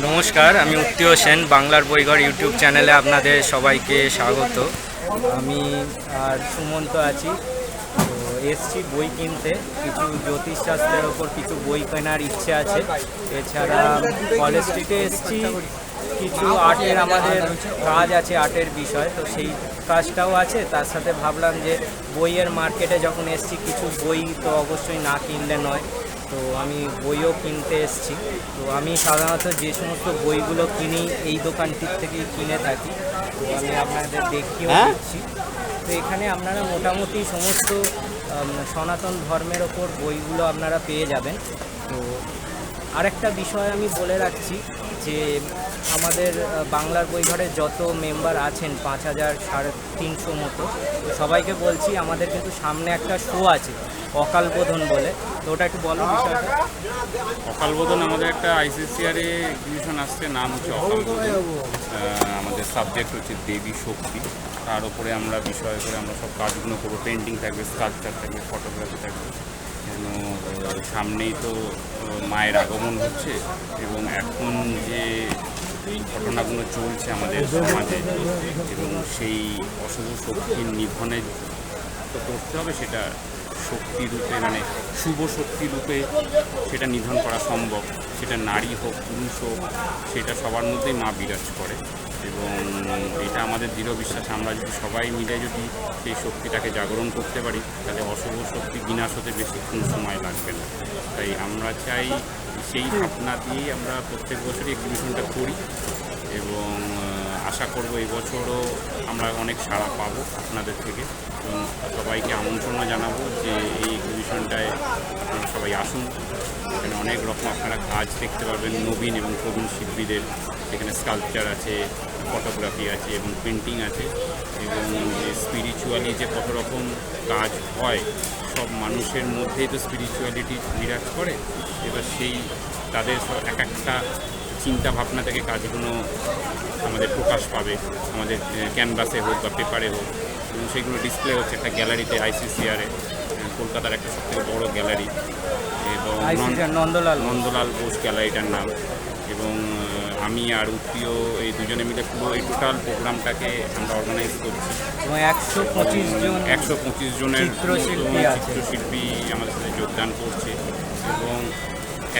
নমস্কার, আমি উত্তীয় সেন, বাংলার বইঘর ইউটিউব চ্যানেলে আপনাদের সবাইকে স্বাগত। আমি আর সুমন্ত আছি। তো এসছি বই কিনতে। কিছু জ্যোতিষশাস্ত্রের ওপর কিছু বই কেনার ইচ্ছে আছে। এছাড়া কলেজ স্ট্রিটে এসছি। কিছু আর্টের আমাদের কাজ আছে, আর্টের বিষয়। তো সেই কাজটাও আছে। তার সাথে ভাবলাম যে বইয়ের মার্কেটে যখন এসছি, কিছু বই তো অবশ্যই না কিনলে নয়। তো আমি বইও কিনতে এসেছি। তো আমি সাধারণত যে সমস্ত বইগুলো কিনি এই দোকানটির থেকে কিনে থাকি। তো আমি আপনাদের দেখিও দিচ্ছি। তো এখানে আপনারা মোটামুটি সমস্ত সনাতন ধর্মের ওপর বইগুলো আপনারা পেয়ে যাবেন। তো আরেকটা বিষয় আমি বলে রাখছি যে আমাদের বাংলার বইঘরের যত মেম্বার আছেন পাঁচ হাজার সাড়ে তিনশো মতো তো সবাইকে বলছি আমাদের কিন্তু সামনে একটা শো আছে অকাল বোধন বলে। তো ওটা একটু বলো বিষয়টা। অকালবোধন আমাদের একটা আইসিসিআর এ এক্সিবিশন আসছে নাম হচ্ছে অকালবোধন আমাদের সাবজেক্ট হচ্ছে দেবী শক্তি। তার উপরে আমরা বিষয় করে আমরা সব কাজগুলো করব। পেন্টিং থাকবে স্কাল্পচার থাকবে ফটোগ্রাফি থাকবে। কেন সামনেই তো মায়ের আগমন হচ্ছে এবং এখন যে ঘটনাগুলো চলছে আমাদের সমাজে। এবং সেই অশুভ শক্তির নিধনে তো করতে হবে সেটা শক্তি রূপে মানে শুভ শক্তি রূপে সেটা নিধন করা সম্ভব। সেটা নারী হোক, পুরুষ হোক, সেটা সবার মধ্যেই মা বিরাজ করে। এবং এটা আমাদের দৃঢ় বিশ্বাস, আমরা যদি সবাই মিলে যদি সেই শক্তিটাকে জাগরণ করতে পারি, তাহলে অশুভ শক্তি বিনাশ হতে বেশিক্ষণ সময় লাগবে না। তাই আমরা চাই সেই ভাবনা দিয়েই আমরা প্রত্যেক বছরই এক্সিবিশনটা করি। এবং আশা করব এই বছরও আমরা অনেক সাড়া পাবো আপনাদের থেকে। এবং সবাইকে আমন্ত্রণও জানাব যে এই এক্সিবিশনটায় আপনারা সবাই আসুন। এখানে অনেক রকম আপনারা কাজ দেখতে পারবেন, নবীন এবং প্রবীণ শিল্পীদের। এখানে স্কাল্পচার আছে ফটোগ্রাফি আছে এবং পেন্টিং আছে। এবং যে স্পিরিচুয়ালি যে কত রকম কাজ হয়, সব মানুষের মধ্যেই তো স্পিরিচুয়ালিটি বিরাজ করে। এবার সেই তাদের সব এক একটা চিন্তা ভাবনা থেকে কাজগুলো আমাদের প্রকাশ পাবে। আমাদের ক্যানভাসে হোক বা পেপারে হোক এবং সেগুলো ডিসপ্লে হচ্ছে একটা গ্যালারিতে আইসিসিআরে কলকাতার একটা সবথেকে বড় গ্যালারি এবং নন্দলাল নন্দলাল বোস গ্যালারিটার নাম এবং আমি আর উত্তীয় এই দুজনে মিলে পুরো এই টোটাল প্রোগ্রামটাকে আমরা অর্গানাইজ করছি। এবং একশো পঁচিশ জন একশো পঁচিশ জনের চিত্রশিল্পী আমাদের সাথে যোগদান করছে এবং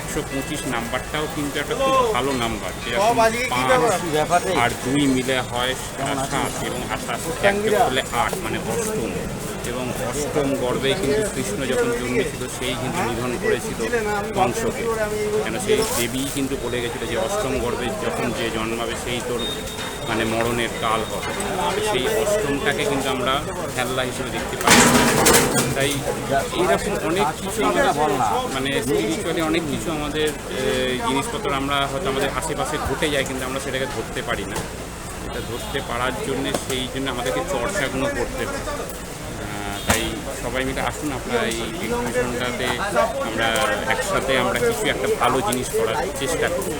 একশো পঁচিশ নাম্বারটাও কিন্তু একটা খুব ভালো নাম্বার। যেরকম পাঁচ আর দুই মিলে হয় সাত এবং আঠাশ একটা হলে আট মানে অষ্টম। এবং অষ্টম গর্বে কিন্তু কৃষ্ণ যখন জন্মেছিল, সেই কিন্তু নিধন করেছিল বংশকে। কেন সেই দেবী কিন্তু বলে গেছিল যে অষ্টম গর্ভে যখন যে জন্মাবে, সেই তোর মানে মরণের কাল হবে। সেই অষ্টমটাকে কিন্তু আমরা খেলনা হিসেবে দেখতে পাই। তাই এইরকম অনেক কিছু আমাদের মানে স্পিরিচুয়ালি অনেক কিছু আমাদের জিনিসপত্র আমরা হয়তো আমাদের আশেপাশে ঘটে যায়, কিন্তু আমরা সেটাকে ধরতে পারি না। এটা ধরতে পারার জন্য সেই জন্য আমাদেরকে চর্চাগুলো করতে হয়। সবাই মিলে আসুন আপনারা এই এক্সিবিশনটাতে আমরা একসাথে আমরা কিছু একটা ভালো জিনিস করার চেষ্টা করি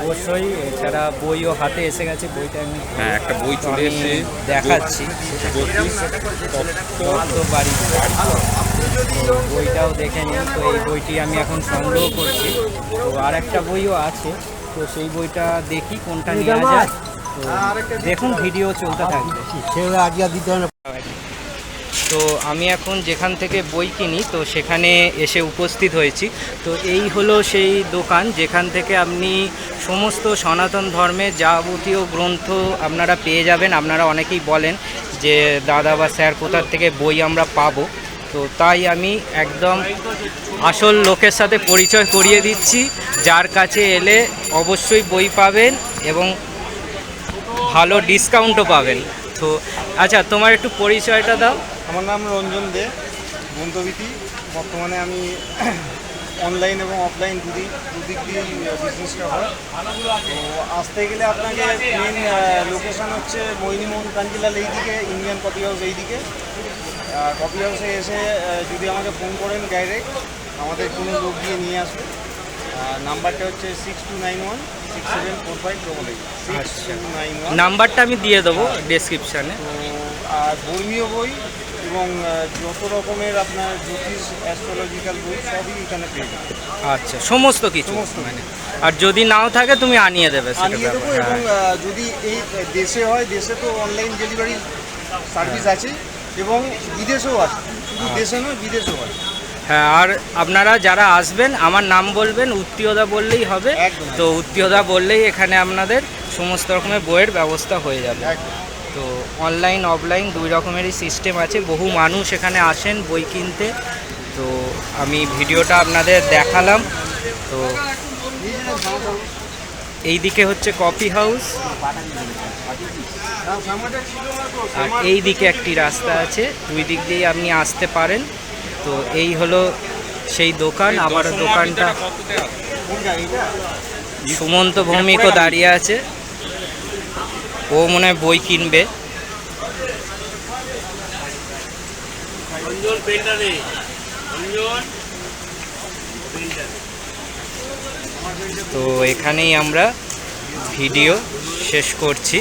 অবশ্যই এছাড়া বইও হাতে এসে গেছে বইটা আমি হ্যাঁ একটা বই চলে এসে দেখাচ্ছি। বাড়ি। বইটাও দেখে নিন তো এই বইটি আমি এখন সংগ্রহ করছি। তো আর একটা বইও আছে তো সেই বইটা দেখি কোনটা নেওয়া যায়। দেখুন ভিডিও চলতে থাকবে। সেভাবে আজকে দিতে হবে। না তো আমি এখন যেখান থেকে বই কিনি, তো সেখানে এসে উপস্থিত হয়েছি। তো এই হলো সেই দোকান যেখান থেকে আপনি সমস্ত সনাতন ধর্মের যাবতীয় গ্রন্থ আপনারা পেয়ে যাবেন। আপনারা অনেকেই বলেন যে, দাদা বা স্যার, কোথার থেকে বই আমরা পাবো? তো তাই আমি একদম আসল লোকের সাথে পরিচয় করিয়ে দিচ্ছি। যার কাছে এলে অবশ্যই বই পাবেন এবং ভালো ডিসকাউন্টও পাবেন। তো আচ্ছা তোমার একটু পরিচয়টা দাও। আমার নাম রঞ্জন দে মন্তবিতি বর্তমানে আমি অনলাইন এবং অফলাইন দুদিক দুদিক দিয়ে বিজনেসটা হয়। তো আসতে গেলে আপনাকে মেন লোকেশন হচ্ছে মৈনিমোহন কাঞ্জিলাল এইদিকে ইন্ডিয়ান কপি হাউস এইদিকে। কপি হাউসে এসে যদি আমাকে ফোন করেন ডাইরেক্ট আমাদের কোনো লোক দিয়ে নিয়ে আসবে। আর নাম্বারটা হচ্ছে six two nine one six seven four five double eight six nine one নাম্বারটা আমি দিয়ে দেবো ডেসক্রিপশানে তো আর ধর্মীয় বই এবং যত রকমের আপনার জ্যোতিষ অ্যাস্ট্রোলজিক্যাল বই সবই এখানে পেয়ে যাবেন। আচ্ছা সমস্ত কিছু? সমস্ত মানে আর যদি নাও থাকে তুমি আনিয়ে দেবে আনিয়ে দেবো এবং হ্যাঁ। যদি এই দেশে হয় দেশে তো অনলাইন ডেলিভারি সার্ভিস আছে এবং বিদেশেও আছে। শুধু দেশে নয় বিদেশেও আছে। হ্যাঁ আর আপনারা যারা আসবেন আমার নাম বলবেন উত্তীয়দা বললেই হবে। তো উত্তীয়দা বললেই এখানে আপনাদের সমস্ত রকমের বইয়ের ব্যবস্থা হয়ে যাবে। তো অনলাইন অফলাইন দুই রকমেরই সিস্টেম আছে। বহু মানুষ এখানে আসেন বই কিনতে। তো আমি ভিডিওটা আপনাদের দেখালাম। তো এই দিকে হচ্ছে কফি হাউস আর এই দিকে একটি রাস্তা আছে। দুই দিক দিয়ে আপনি আসতে পারেন। তো এই হলো সেই দোকান। আবার দোকানটা সুমন্ত ভৌমিকও দাঁড়িয়ে আছে। ও মনে হয় বই কিনবে। তো এখানেই আমরা ভিডিও শেষ করছি।